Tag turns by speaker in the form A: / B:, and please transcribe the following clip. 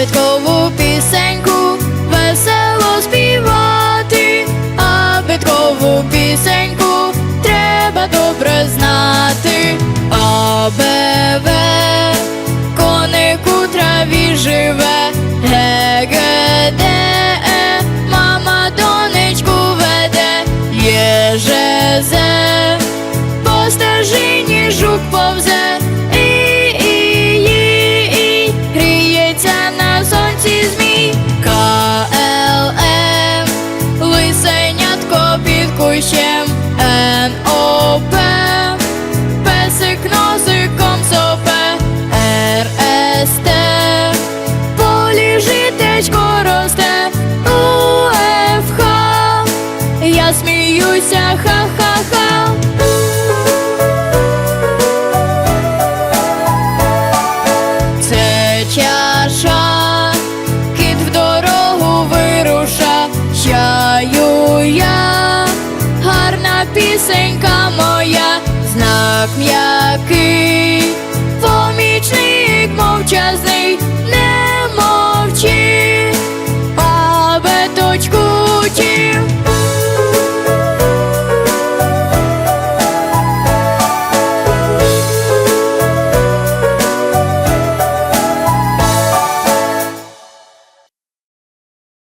A: Биткову пісеньку весело співати, а биткову пісеньку треба добре знати, А, Б, В, коник у траві живе, Г, е, мама донечку веде, Є, Ж, З, жук повзе. Сміюся, ха-ха-ха. Це чаша, кит в дорогу вируша, чаю я, гарна пісенька моя, знак м'який